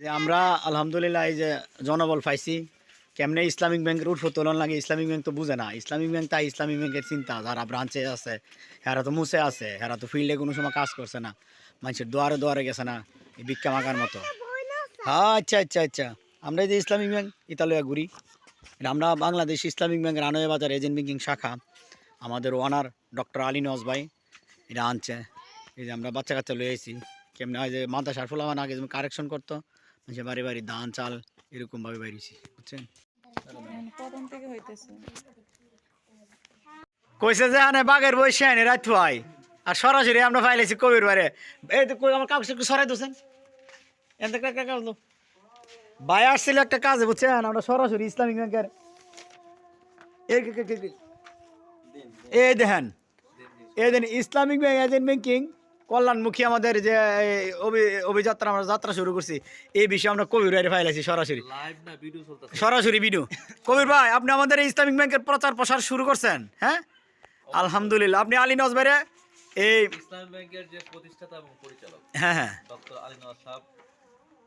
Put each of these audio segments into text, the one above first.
যে আমরা, আলহামদুলিল্লাহ, এই যে জনবল পাইছি। কেমনে ইসলামিক ব্যাংকের উৎস তোলন লাগে ইসলামিক ব্যাংক তো বুঝে না। ইসলামিক ব্যাংক তাই ইসলামিক ব্যাংকের চিন্তা। যারা ব্রাঞ্চে আছে, হেরা তো মুসে আছে, হেরা তো ফিল্ডে কোনো সময় কাজ করছে না। মানুষের দুয়ারে দুয়ারে গেছে না, এই ভিক্ষা মাগার মতো। হ্যাঁ আচ্ছা আচ্ছা আচ্ছা। আমরা এই যে ইসলামিক ব্যাংক, ইতালিয়া ঘুরি। আমরা Bangladesh Islamic bank Runway Bazar agent banking শাখা। আমাদের ওনার ডক্টর আলী নওয়াজ ভাই, এটা আনছে। এই যে আমরা বাচ্চা কাচ্চা লয়ে আইছি। কেমনে হয় যে মাদ্রাসার ফুলামান আগে কারেকশন করতো যে বাড়ি বাড়ি ধান, চাল এরকমভাবে বাইরেছি, বুঝছেন? কইছে যে, আনে বাঘের বসে আনে রাত ভাই। আর সরাসরি আমরা ফাইলেছি কবির বারে এই তো কই, আমার কাগজ একটু সরাই দোছেন। কাকা কাজ ভাই আসছিল একটা কাজে, বুঝছেন? আমরা সরাসরি ইসলামিক ব্যাংকের এই দেখেন। এই দেন ইসলামিক ব্যাংক, এজেন্ট ব্যাংকিং। কল্যাণমুখী আমাদের যে অভি- অভিযাত্রা আমরা যাত্রা শুরু করছি এই বিষয়ে আমরা কবির সরাসরি। লাইভ না ভিডিও চলতেছে। সরাসরি ভিডিও কবির ভাই আপনি আমাদের ইসলামিক ব্যাংকের প্রচার প্রসার শুরু করছেন হ্যাঁ? আলহামদুলিল্লাহ। আপনি আলী নজবারে এই ইসলাম ব্যাংকের যে প্রতিষ্ঠাতা এবং পরিচালক হ্যাঁ হ্যাঁ। ডক্টর আলী নওয়াজ সাহেব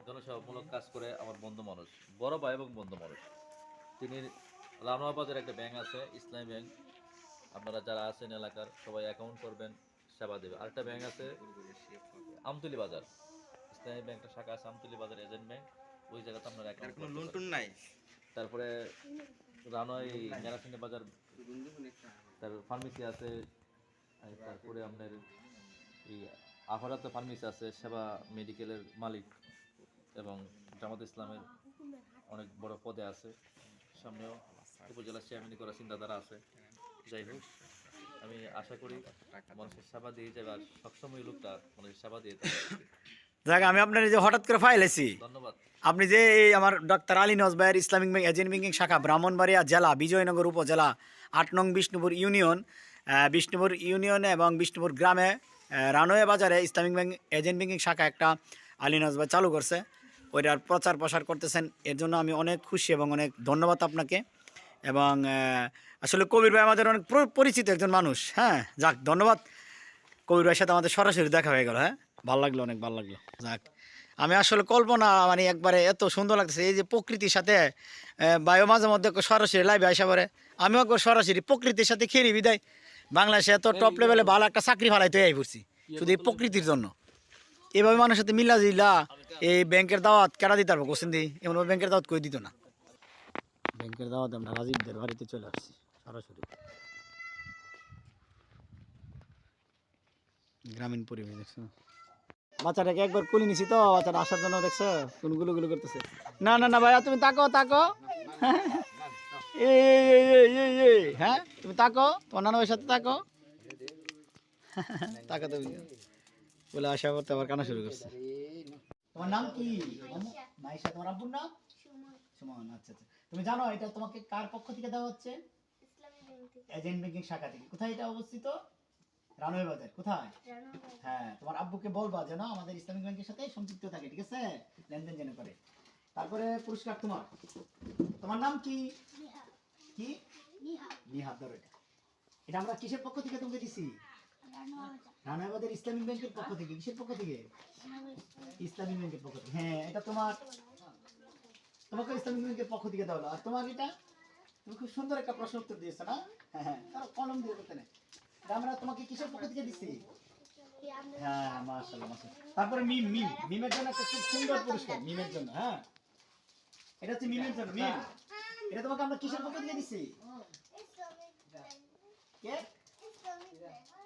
জনসেবামূলক কাজ করে আমার বন্ধু মানুষ বড় ভাই এবং বন্ধু মানুষ। তিনি লানোয়া একটা ব্যাংক আছে ইসলামী ব্যাংক। আপনারা যারা আছেন এলাকার সবাই অ্যাকাউন্ট করবেন। সেবা দেবে। আরেকটা ব্যাংক আছে আমতলি বাজার। ইসলামী ব্যাংকটা শাখা আছে আমতলি বাজার এজেন্ট ব্যাংক ওই জায়গাতে আপনার অ্যাকাউন্ট কোনো লোন টোন নাই? তারপরে রানওয়াই মেরাসিনে বাজার তার ফার্মেসি আছে তারপরে আপনার এই আফারাতে ফার্মেসি আছে সেবা মেডিকেলের মালিক এবং জামাত ইসলামের অনেক বড় পদে আছে সামনেও উপজেলা চেয়ারম্যান করার চিন্তাধারা আছে। যাই হোক। আমি আশা করি মানুষের সেবা দিয়ে যাবে আর সবসময় লোকটা মানুষের সেবা দিয়ে যাবে। আমি আপনার এই যে হঠাৎ করে ফাইল ফাইলেছি ধন্যবাদ। আপনি যে এই আমার ডক্টর আলী নজ ভাইয়ের ইসলামিক ব্যাংক এজেন্ট ব্যাংকিং শাখা ব্রাহ্মণবাড়িয়া জেলা বিজয়নগর উপজেলা আট নং বিষ্ণুপুর ইউনিয়ন বিষ্ণুপুর ইউনিয়নে এবং বিষ্ণুপুর গ্রামে রানওয়ে বাজারে ইসলামিক ব্যাংক এজেন্ট ব্যাংকিং শাখা একটা আলী নজ ভাই চালু করছে। ওইটার প্রচার প্রসার করতেছেন। এর জন্য আমি অনেক খুশি এবং অনেক ধন্যবাদ আপনাকে। এবং আসলে কবির ভাই আমাদের অনেক পরিচিত একজন মানুষ হ্যাঁ? যাক ধন্যবাদ। কবির ভাইয়ের সাথে আমাদের সরাসরি দেখা হয়ে গেল হ্যাঁ? ভালো লাগল অনেক ভালো লাগল। যাক আমি আসলে কল্পনা মানে একবারে এত সুন্দর লাগতেছে এই যে প্রকৃতির সাথে বায়ু মাঝে মধ্যে সরাসরি লাইভে আসা পরে আমিও একবার সরাসরি প্রকৃতির সাথে খেরি বিদায়। বাংলাদেশে এত টপ লেভেলে ভালো একটা চাকরি ফালাইতে আই পড়ছি শুধু এই প্রকৃতির জন্য। এভাবে মানুষের সাথে মিল্লা জিল্লা এই ব্যাংকের দাওয়াত কেটা দিতে পারব কোশ্চেন দিই এমনভাবে ব্যাংকের দাওয়াত কই দিত না। ব্যাংকের দাওয়াত আমরা রাজীবদের বাড়িতে চলে আসছি সরাসরি। গ্রামীণ পরিবেশ দেখছ? বাচ্চাটাকে একবার কুলি নিছি তো বাচ্চাটা আসার জন্য দেখছ? কোনগুলো গুলো করতেছে। না না না ভাইয়া তুমি তাকো তাকো হ্যাঁ? তুমি তাকো তোমার নানা সাথে তাকো তাকো তুমি। বলে আসা করতে আবার কানা শুরু করছে। তোমার নাম কি? মাইশা। তোমার আব্বুর নাম? সুমন আচ্ছা আচ্ছা। তুমি জানো এটা তোমাকে কার পক্ষ থেকে দেওয়া হচ্ছে? এজেন্ট ব্যাংকিং শাখা থেকে। কোথায় এটা অবস্থিত? রানওয়ে বাজার। কোথায়? হ্যাঁ তোমার আব্বুকে বলবা যেন আমাদের ইসলামিক ব্যাংকের সাথে সম্পৃক্ত থাকে ঠিক আছে? লেনদেন যেন করে। তারপরে পুরস্কার তোমার। তোমার নাম কি? কি? নিহাত ধরো এটা। এটা আমরা কিসের পক্ষ থেকে তোমাকে দিছি? রানাবাদের ইসলামিক ব্যাংকের পক্ষ থেকে। কিসের পক্ষ থেকে? ইসলামিক ব্যাংকের পক্ষ থেকে। হ্যাঁ এটা তোমার তোমাকে ইসলামিক ব্যাংকের পক্ষ থেকে দেওয়া হলো। আর তোমার এটা? তুমি খুব সুন্দর একটা প্রশ্ন উত্তর দিয়েছ না? হ্যাঁ হ্যাঁ। তার কলম দিয়ে করতে নেই। আমরা তোমাকে কিসের পক্ষ থেকে দিচ্ছি? হ্যাঁ মাশাআল্লাহ মাশাআল্লাহ। তারপরে মিম মিম। মিমের জন্য একটা খুব সুন্দর পুরস্কার মিমের জন্য হ্যাঁ। এটা হচ্ছে মিমের জন্য মিম। এটা তোমাকে আমরা কিসের পক্ষ থেকে দিচ্ছি? কে?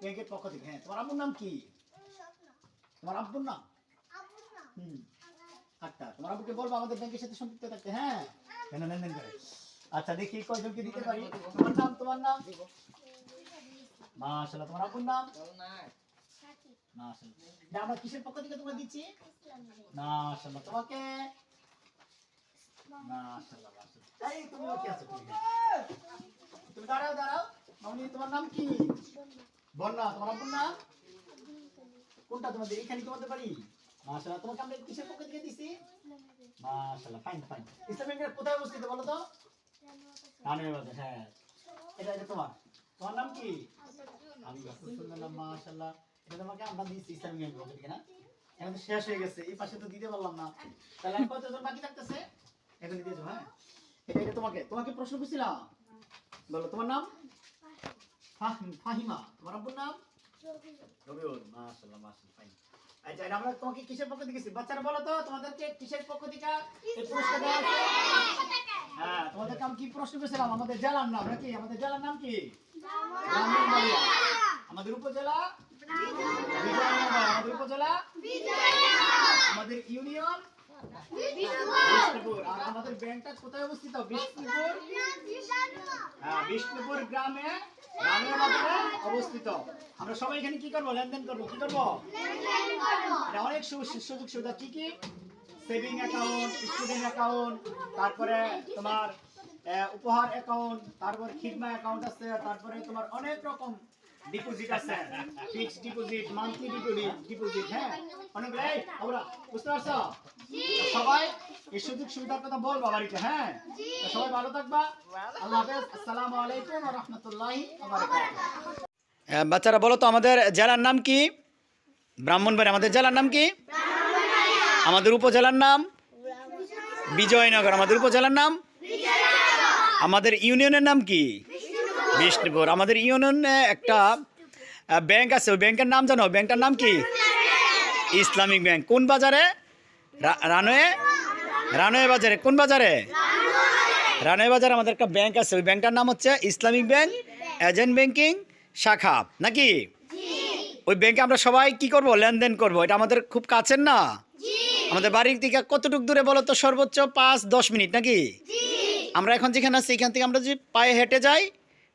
ব্যাংকের পক্ষ থেকে হ্যাঁ। তোমার আব্বুর নাম কি? তোমার আব্বুর নাম। হুম। আচ্ছা তোমার আব্বুকে বলব আমাদের ব্যাংকের সাথে সম্পৃক্ত থাকতে হ্যাঁ? কেন লেনদেন করে আচ্ছা দেখি কয়জনকে দিতে পারি। তোমার নাম তোমার নাম? মাশাআল্লাহ তোমার আব্বুর নাম? মাশাআল্লাহ। আমরা কিসের পক্ষ থেকে তোমাকে দিচ্ছি? মাশাআল্লাহ তোমাকে? মাশাআল্লাহ মাশাআল্লাহ। এই তুমি কি আছো তুমি দাঁড়াও দাঁড়াও। মামনি তোমার নাম কি? বন্যা তোমার আব্বুর নাম? কোনটা তোমাদের এখানে তোমাদের বাড়ি মাশাআল্লাহ তোমাকে আমরা কিসের পক্ষ থেকে দিছি? মাশাআল্লাহ ফাইন ফাইন ইসলাম ব্যাংকের কোথায় অবস্থিত বলো তো? রানের বাজার হ্যাঁ। এটা এটা তোমার। তোমার নাম কি? আমি খুব সুন্দর নাম মাশাআল্লাহ। এটা তোমাকে আমরা দিচ্ছি ইসলামিক ব্যাংকের পক্ষ থেকে না? এখন শেষ হয়ে গেছে এই পাশে তো দিতে পারলাম না। তাহলে আর কতজন বাকি থাকতেছে? এখন দিতেছো হ্যাঁ? এটা এটা তোমাকে তোমাকে প্রশ্ন করছিলাম। বলো তোমার নাম? ফাহিম- ফাহিমা। তোমার আব্বুর নাম? রবিউল। মাশাআল্লাহ মাশাআল্লাহ ফাইন আচ্ছা আমরা তোমাকে কিসের পক্ষ থেকে বাচ্চারা বলো তো তোমাদেরকে কিসের পক্ষ থেকে এই পুরস্কার দেওয়া হচ্ছে হ্যাঁ তোমাদেরকে আমি কি প্রশ্ন করেছিলাম? আমাদের জেলার নাম নাকি? আমাদের জেলার নাম কি? আমাদের উপজেলা? আমাদের উপজেলা? আমাদের ইউনিয়ন? আর আমাদের ব্যাংকটা কোথায় অবস্থিত? বিষ্ণুপুর। হ্যাঁ বিষ্ণুপুর গ্রামে অবস্থিত। আমরা সবাই এখানে কি করব? লেনদেন করব। কি করব? এটা অনেক সুযোগ সুবিধা। কি কি? সেভিং অ্যাকাউন্ট স্টুডেন্ট অ্যাকাউন্ট তারপরে তোমার উপহার অ্যাকাউন্ট তারপরে খিদমা অ্যাকাউন্ট আছে তারপরে তোমার অনেক রকম ডিপোজিট আছে। Fixed deposit monthly deposit deposit হ্যাঁ? এই আমরা বুঝতে পারছ? সবাই এই সুযোগ সুবিধার কথা বলবা বাড়িতে হ্যাঁ? সবাই ভালো থাকবা। আল্লাহ হাফেজ। আসসালামু আলাইকুম ওয়া রাহমাতুল্লাহি ওয়া বারাকাতুহু। বাচ্চারা বলো তো আমাদের জেলার নাম কি? ব্রাহ্মণবাড়ি আমাদের জেলার নাম কি? আমাদের উপজেলার নাম? বিজয়নগর। আমাদের উপজেলার নাম? আমাদের ইউনিয়নের নাম কি? বিষ্ণুপুর। আমাদের ইউনিয়নে একটা ব্যাংক আছে। ওই ব্যাংকের নাম জানো? ব্যাংকটার নাম কি? Islamic bank. কোন বাজারে? রা- রানওয়ে? রানওয়ে বাজারে কোন বাজারে? রানওয়ে বাজারে আমাদের একটা ব্যাংক আছে ওই ব্যাংকটার নাম হচ্ছে ইসলামিক ব্যাংক এজেন্ট ব্যাংকিং শাখা। নাকি? ওই ব্যাংকে আমরা সবাই কি করব? লেনদেন করব। এটা আমাদের খুব কাছের না? আমাদের বাড়ির থেকে কতটুকু দূরে বলো তো সর্বোচ্চ পাঁচ দশ মিনিট নাকি? আমরা এখন যেখানে আছি এখান থেকে আমরা যদি পায়ে হেঁটে যাই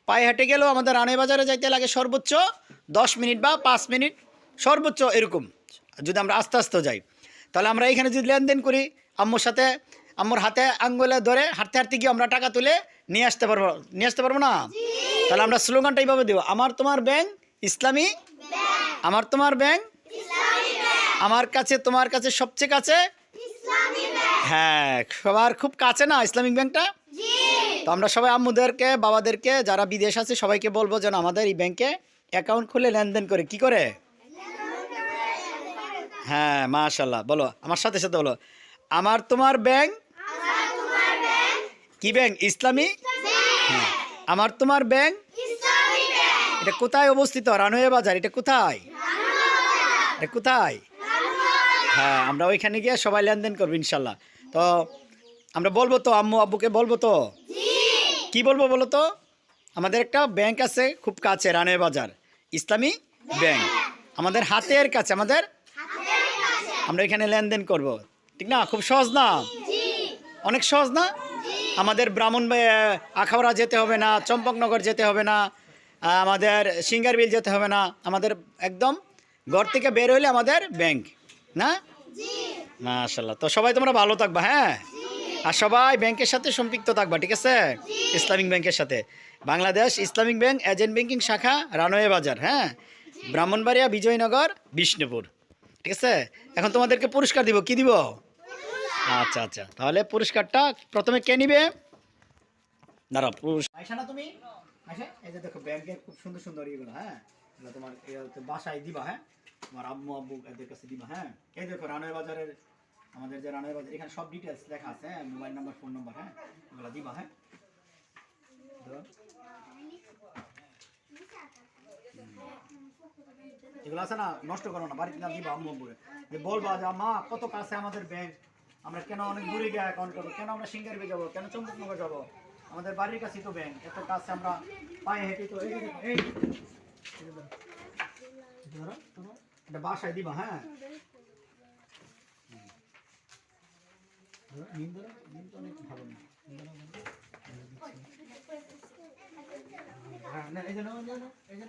পায়ে হেঁটে গেলেও আমাদের রানে বাজারে যাইতে লাগে সর্বোচ্চ দশ মিনিট বা পাঁচ মিনিট সর্বোচ্চ এরকম। যদি আমরা আস্তে আস্তে যাই। তাহলে আমরা এখানে যদি লেনদেন করি আম্মুর সাথে আম্মুর হাতে আঙ্গুলে ধরে হাঁটতে হাঁটতে গিয়ে আমরা টাকা তুলে নিয়ে আসতে পারব। নিয়ে আসতে পারব না? তাহলে আমরা স্লোগানটা এইভাবে দেবো আমার তোমার ব্যাংক ইসলামী আমার তোমার ব্যাংক আমার কাছে তোমার কাছে সবচেয়ে কাছে হ্যাঁ সবার খুব কাছে না ইসলামিক ব্যাংকটা? তো আমরা সবাই আম্মুদেরকে বাবাদেরকে যারা বিদেশ আছে সবাইকে বলব যেন আমাদের এই ব্যাংকে অ্যাকাউন্ট খুলে লেনদেন করে। কি করে? হ্যাঁ মাশাল্লাহ বলো আমার সাথে সাথে বলো। আমার তোমার ব্যাংক? কি ব্যাংক? ইসলামী? হ্যাঁ আমার তোমার ব্যাংক? এটা কোথায় অবস্থিত? রানওয়ে বাজার। এটা কোথায়? এটা কোথায়? হ্যাঁ আমরা ওইখানে গিয়ে সবাই লেনদেন করব ইনশাল্লাহ। তো আমরা বলব তো আম্মু আব্বুকে বলব তো? কি বলব বলো তো? আমাদের একটা ব্যাংক আছে খুব কাছে রানওয়ে বাজার। ইসলামী ব্যাংক। আমাদের হাতের কাছে আমাদের আমরা এখানে লেনদেন করব। ঠিক না? খুব সহজ না? অনেক সহজ না? আমাদের ব্রাহ্মণ আখাউড়া যেতে হবে না চম্পকনগর যেতে হবে না আমাদের সিঙ্গারবিল যেতে হবে না আমাদের একদম ঘর থেকে বের হইলে আমাদের ব্যাংক না? মাশাল্লাহ তো সবাই তোমরা ভালো থাকবা হ্যাঁ? আর সবাই ব্যাংকের সাথে সম্পৃক্ত থাকবা ঠিক আছে? ইসলামিক ব্যাংকের সাথে। Bangladesh Islamic bank agent banking শাখা রানওয়ে বাজার হ্যাঁ? ব্রাহ্মণবাড়িয়া বিজয়নগর বিষ্ণুপুর ঠিক আছে? এখন তোমাদেরকে পুরস্কার দিব কি দিব? আচ্ছা আচ্ছা। তাহলে পুরস্কারটা প্রথমে কে নিবে? দাঁড়াও আইসা তুমি? এই যে দেখো ব্যাংকের খুব সুন্দর সুন্দর ইয়েগুলো হ্যাঁ? এগুলো তোমার বাসায় দিবা হ্যাঁ? তোমার আম্মু, আব্বু এদের কাছে দিবা হ্যাঁ? এই দেখো রানের বাজারের, আমাদের যে রানের বাজার, এখানে সব ডিটেলস লেখা আছে হ্যাঁ? মোবাইল নাম্বার ফোন নাম্বার হ্যাঁ? এগুলো দিবা হ্যাঁ। এগুলো আছে না, নষ্ট করো না, বাড়িতে না দিবা, আম্মু আব্বুরে যে বলবা যে মা কত কাছে আমাদের ব্যাংক আমরা কেন অনেক দূরে গিয়ে অ্যাকাউন্ট করব কেন আমরা সিঙ্গারবে যাব কেন চম্পকনগর যাব আমাদের বাড়ির কাছেই তো ব্যাংক এত কাছে আমরা পায়ে হেঁটে তো এই যে দেখো, এই এই যে ধরো। এই যে ধরো, ধরো। এটা বাসায় দিবা হ্যাঁ হুম। ধরো, নিম ধরো, নিম তো অনেক ভালো না। নিম ধরো, নিম ধরো। হ্যাঁ, না, এই যে নাও, এই যে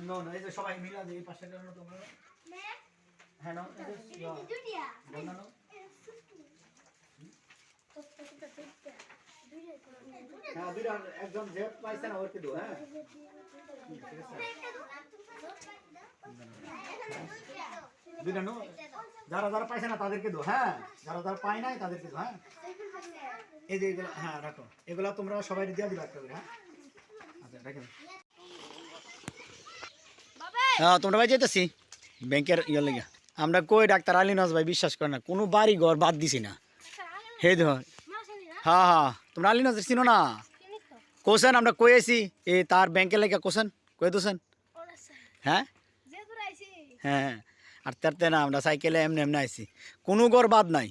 নাও, এই যে এই সবাই মিলা দিয়ে এই পাশে নাও তোমরা হ্যাঁ নাও এই যে হ্যাঁ দুইটা একজন যে পাইছে না ওকে দো হ্যাঁ দুইটা নো যারা যারা পাইছে না তাদেরকে দো হ্যাঁ যারা যারা পায় নাই তাদেরকে দো হ্যাঁ এই যে এগুলো হ্যাঁ রাখো এগুলা তোমরা সবাই দিয়ে দিবা একটা হ্যাঁ আচ্ছা রাখো হ্যাঁ তোমরা ভাই যেতেছি ব্যাংকের ইয়ে লেগে। আমরা কই ডাক্তার আলী নজ ভাই, বিশ্বাস করে না, কোনো বাড়ি ঘর বাদ দিছি না। হে ধর। হ্যাঁ হ্যাঁ তোমরা আলী নজর চিনো না? কোসেন, আমরা কই আছি এ, তার ব্যাংকের লেগে কোসেন, কই দোসেন হ্যাঁ? হ্যাঁ আর তারতে না, আমরা সাইকেলে এমনি এমনি আইছি। কোনো ঘর বাদ নাই।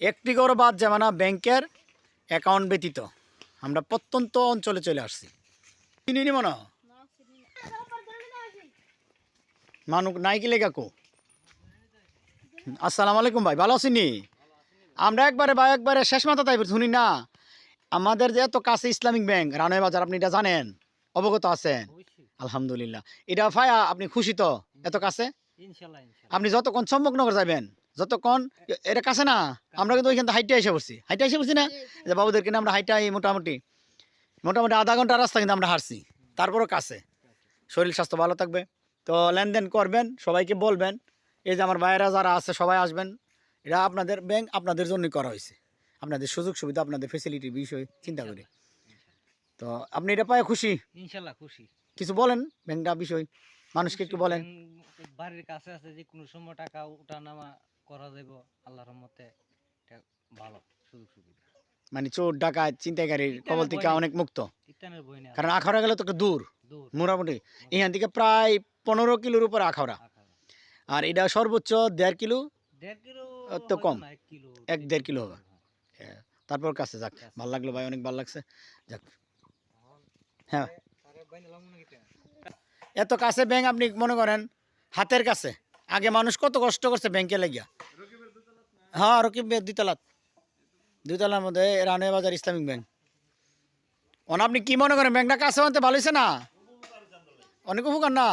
একটি ঘর বাদ যাবে না ব্যাংকের অ্যাকাউন্ট ব্যতীত। আমরা প্রত্যন্ত অঞ্চলে চলে আসছি। চিনি নি মনে হয়? মানুক নাই কি লেগা কো? আসসালামু আলাইকুম ভাই ভালো আছেনি আমরা একবারে ভাই একবারে শেষ মাথা তাই শুনি না। আমাদের যে এত কাছে ইসলামিক ব্যাংক রানয় বাজার আপনি এটা জানেন? অবগত আছেন? আলহামদুলিল্লাহ। এটা ভাইয়া আপনি খুশি তো? এত কাছে? আপনি যতক্ষণ সম্মুখনগর যাবেন যতক্ষণ এটা কাছে না আমরা কিন্তু ওইখান থেকে হাইটে এসে পড়ছি। হাইটে এসে পড়ছি না? যে বাবুদেরকে নিয়ে আমরা হাইটাই মোটামুটি মোটামুটি আধা ঘণ্টা রাস্তা কিন্তু আমরা হারছি তারপরও কাছে। শরীর স্বাস্থ্য ভালো থাকবে। তো লেনদেন করবেন সবাইকে বলবেন এই যে আমার ভাইয়েরা যারা আছে সবাই আসবেন এটা আপনাদের ব্যাংক আপনাদের জন্যই করা হয়েছে। আপনাদের সুযোগ সুবিধা আপনাদের ফেসিলিটির বিষয় চিন্তা করে। তো আপনি এটা পায়ে খুশি? ইনশাল্লাহ খুশি। কিছু বলেন ব্যাংকটা বিষয়? মানুষকে একটু বলেন। বাড়ির কাছে আছে যে কোনো সময় টাকা উঠা নামা করা যাব আল্লাহর রহমতে এটা ভালো সুযোগ সুবিধা। মানে চোর ডাকাত চিন্তাকারীর কবল থেকে অনেক মুক্ত? কারণ আখাড়া গেলে তো দূর মোটামুটি এখান থেকে প্রায় পনেরো কিলোর উপর আকার। আর এটা সর্বোচ্চ দেড় কিলো তো কম। এক দেড় কিলো হবে। হ্যাঁ, তারপর কাছে যাক। ভালো লাগল ভাই অনেক ভালো লাগছে। যাক। হ্যাঁ? এত কাছে ব্যাংক আপনি মনে করেন হাতের কাছে। আগে মানুষ কত কষ্ট করছে ব্যাংকে লাগিয়া। হ্যাঁ রকিব দুইতলাত। দুইতলার মধ্যে রানে বাজার ইসলামিক ব্যাংক। অন আপনি কি মনে করেন ব্যাংকটা কাছে আনতে ভালো হয়েছে না? অনেক উপকার না?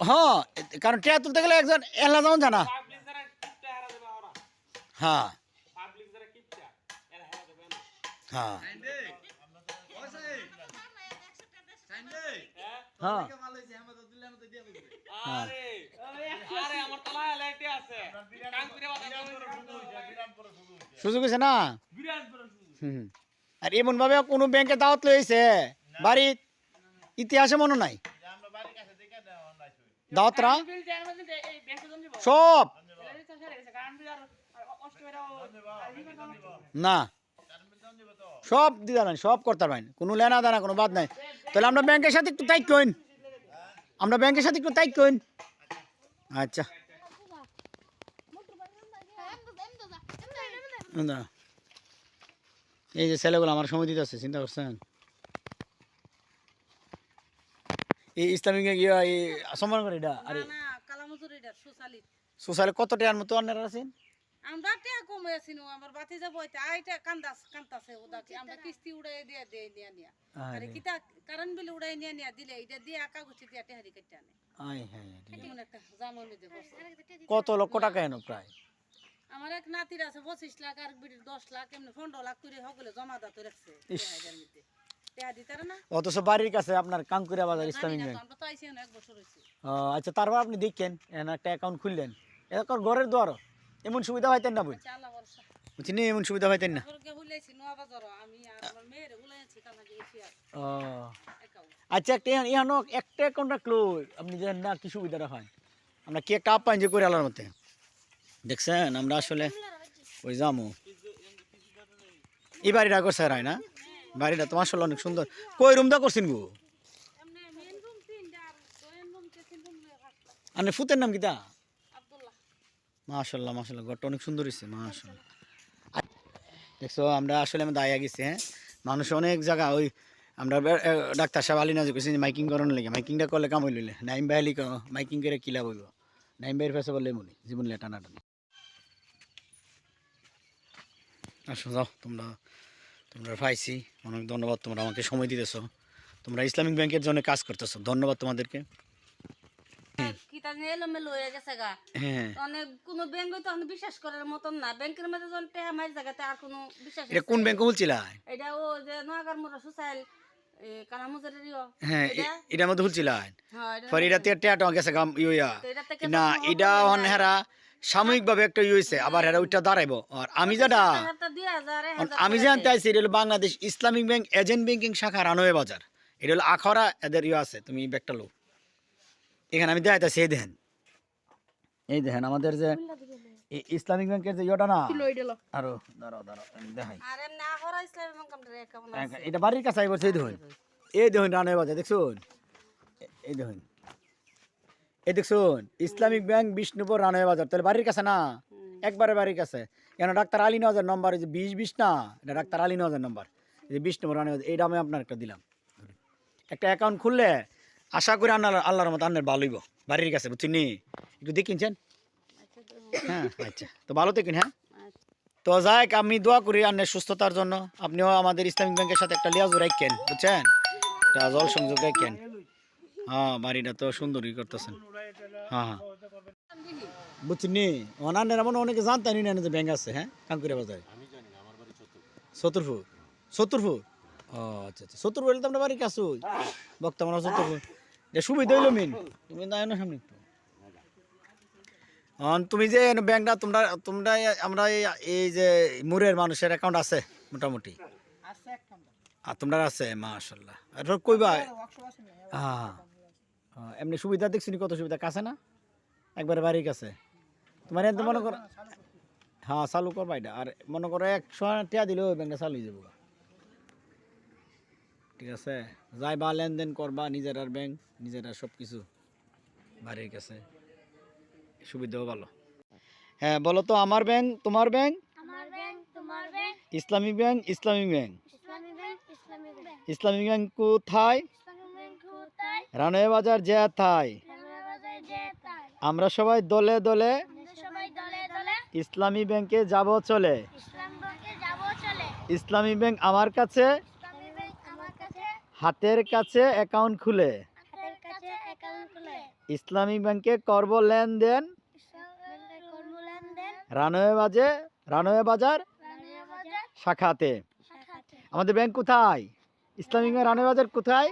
হ্যাঁ কারণ টিয়া তুলতে গেলে একজন এলা যেমন জানা। হ্যাঁ। হ্যাঁ। হ্যাঁ। হ্যাঁ। সুযোগ হয়েছে না? হুম। আর এমন ভাবে কোনো ব্যাংকে দাওয়াত লইছে? বাড়ির ইতিহাসে মনে নাই? দাওয়াতরা? সব। না। সব দিতে পারেন সব করতে পারেন কোনো লেনা দানা, কোনো বাদ নাই। তাহলে আমরা ব্যাংকের সাথে একটু তাই কইন আমরা ব্যাংকের সাথে একটু তাই কইন আচ্ছা। এই যে ছেলেগুলো আমার সময় দিতে আছে চিন্তা করছেন? এই ইসলামিক ইয়া এই সম্মান করে এটা আরে না কালামজুর এটা সুসালিত সোশ্যালে কত টাকার মতো অন্যরা আছেন আমরা টিয়া কমে আছিনু আমার বাতি যাব এটা আইটা কান্দাস কান্তাছে ওদাকে আমরা কিস্তি উড়াই দিয়া দেই নিয়া নিয়া। আরে আরে কারণ বিল উড়াই নিয়া নিয়া দিলে এটা দিয়ে আকা গুছি দিয়া টেহারি কাটতে আনে। আয় হ্যাঁ হ্যাঁ। একটা জামন মধ্যে কত লক্ষ টাকা এনো প্রায়? আমার এক নাতির আছে পঁচিশ লাখ আর বিটির দশ লাখ এমনি পনেরো লাখ করে সকলে জমা দাতো রাখছে। অথচ বাড়ির কাছে আপনার বাজার ইসলামিক ব্যাংক আচ্ছা তারপর আপনি দেখছেন একটা অ্যাকাউন্ট খুললেন। এখন ঘরের এমন সুবিধা না বুঝ বর্ষা এমন সুবিধা না। ও। আচ্ছা একটা ইহান একটা অ্যাকাউন্ট রাখল আপনি না কি সুবিধাটা হয়। আমরা কি একটা আপ্যায়ন যে করে আলার মতে দেখছেন আমরা আসলে ওই যামু। এই বাড়িটা করছে রায় না? বাড়িটা তো আসলে অনেক সুন্দর। কই রুমটা করছেন গো? আর ফুতের নাম কিতা আব্দুল্লাহ মাশাল্লাহ মাশাল্লাহ ঘরটা অনেক সুন্দর হয়েছে মাশাল্লাহ দেখছ, আমরা আসলে আমি দায়া গেছি হ্যাঁ? মানুষ অনেক জায়গা, ওই আমরা ডাক্তার সাহেব আলী নাজু কেছি মাইকিং করানো লাগে, মাইকিংটা করলে কাম হইলে নাইম বাইলি মাইকিং করে কিলা বইব নাইম বাইর ফেসে বললে মনে জীবন লে টানা টানি আসো, যাও, তোমরা তোমরা পাইছি। অনেক ধন্যবাদ তোমরা আমাকে সময় দিতেছো। তোমরা ইসলামিক ব্যাংকের জন্য কাজ করতেছো। ধন্যবাদ তোমাদেরকে। হয়ে হ্যাঁ কোনো ব্যাংকে বলছিলা? এটা ও যে নোয়াগার মোটা সুসাইল কালামুজারের হ্যাঁ এটা? মধ্যে এটা গেছে ইয়া না এটা হন হেরা সাময়িকভাবে একটা ইয়ে হয়েছে আবার এরা ওইটা দাঁড়াইবো। আর আমি যেটা আমি জানতে। আইছি এটা হলো Bangladesh Islamic bank agent banking শাখা রানওয়ে বাজার। এটা হলো আখরা এদের ইয়ে আছে তুমি ব্যাগটা লো এখানে আমি দেখাইতেছি এই দেখেন। এই দেখেন আমাদের যে ইসলামিক ব্যাংকের যে ইয়েটা না আরও দাঁড়াও দাঁড়াও দেখাই। আছে? এটা বাড়ির কাছে দেখুন। এই দেখুন রানওয়ে বাজার দেখছুন এই দেখুন। এই দেখছুন ইসলামিক ব্যাংক বিষ্ণুপুর রানওয়ে বাজার। তাহলে বাড়ির কাছে না? একবারে বাড়ির কাছে। কেন ডাক্তার আলী নজর নম্বর যে বিশ বিশ না? এটা ডাক্তার আলী নজর নম্বর এই যে বিষ্ণুপুর রানওয়ে বাজার এইটা আমি আপনার একটা দিলাম। একটা অ্যাকাউন্ট খুললে আশা করি আল্লাহ আল্লাহর মতো আন্নার ভালোইব বাড়ির কাছে বুঝছেন নি? একটু দেখিনছেন হ্যাঁ আচ্ছা। তো ভালো থেকেন হ্যাঁ? তো যাক আমি দোয়া করি আন্নের সুস্থতার জন্য। আপনিও আমাদের ইসলামিক ব্যাংকের সাথে একটা লিয়াজু রাখেন বুঝছেন? একটা জল সংযোগ রাখেন হ্যাঁ বাড়িটা তো সুন্দরই করতেছেন। হ্যাঁ হ্যাঁ। বুঝছেন নি? অনান্নের এমন অনেকে জানতেনি না যে ব্যাংক আছে হ্যাঁ? কানকুড়া বাজারে। সত্তরপুর সত্তরপুর ও আচ্ছা আচ্ছা। সত্তরপুর হলে তো আপনার বাড়ির কাছে। বক্তা আমরা সত্তরপুর যে সুবিধা হইল মিন। তুমি দায় না সামনে একটু। অন তুমি যে ব্যাংকটা তোমরা তোমরা আমরা এই- এই যে মুরের মানুষের অ্যাকাউন্ট আছে মোটামুটি? আর তোমরা আছে মাশাল্লাহ কইবা? হ্যাঁ হ্যাঁ, এমনি সুবিধা দেখছি কত সুবিধা? কাছে না? একবারে বাড়ির কাছে। তোমার এত মনে করো হ্যাঁ চালু করবা এটা আর মনে করো একশো টাকা দিলেও ওই ব্যাংকটা চালু হয়ে যাব ঠিক আছে? যাই বা লেনদেন করবা নিজের আর ব্যাংক নিজের আর সব কিছু বাড়ির কাছে। সুবিধাও ভালো। হ্যাঁ বলো তো আমার ব্যাংক তোমার ব্যাংক? আমার ব্যাংক তোমার bank. Islamic bank Islami bank. Islami bank কোথায় ইসলামী কোথায় রানওয়ে বাজার যে থাই আমরা সবাই দলে দলে ইসলামী ব্যাংকে যাব চলে। ইসলাম ব্যাংকে আমার কাছে হাতের কাছে অ্যাকাউন্ট খুলে। ইসলামী ব্যাংকে করব লেনদেন। রানওয়ে বাজে রানওয়ে বাজার শাখাতে। শাখাতে। আমাদের ব্যাংক কোথায়? ইসলামী ব্যাংক রানওয়ে বাজার কোথায়?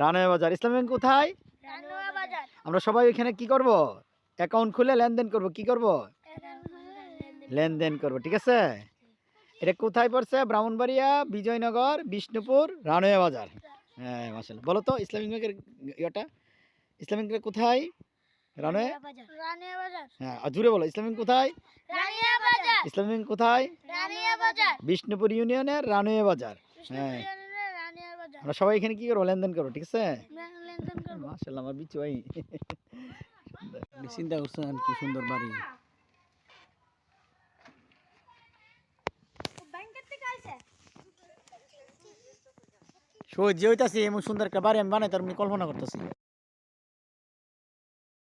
রানিয়া বাজার। ইসলামিক ব্যাংক কোথায়? রানিয়া বাজার। আমরা সবাই এখানে কি করব? অ্যাকাউন্ট খুলে লেনদেন করব কি করব? লেনদেন করব। ঠিক আছে? এটা কোথায় পড়ছে? ব্রাহ্মণবাড়িয়া বিজয়নগর বিষ্ণুপুর রানওয়ে বাজার। হ্যাঁ মাসাল্লাহ বলো তো ইসলামিক ব্যাংকের ইয়েটা। ইসলামিক ব্যাংক কোথায়? রানিয়া বাজার। হ্যাঁ আর জুড়ে বলো ইসলামিক কোথায়? রানিয়া বাজার। ইসলামিক ব্যাংক কোথায়? রানিয়া বাজার। বিষ্ণুপুর ইউনিয়নের রানওয়ে বাজার। হ্যাঁ রানিয়া আমরা সবাই এখানে কি করব? লেনদেন করব ঠিক আছে? লেনদেন মাসাল্লাহ আমার বিচু ভাই। চিন্তা করছেন কি সুন্দর বাড়ি? সহ্য হইতাছে এমন সুন্দর একটা বাড়ি আমি বানাই তার কল্পনা করতেছি।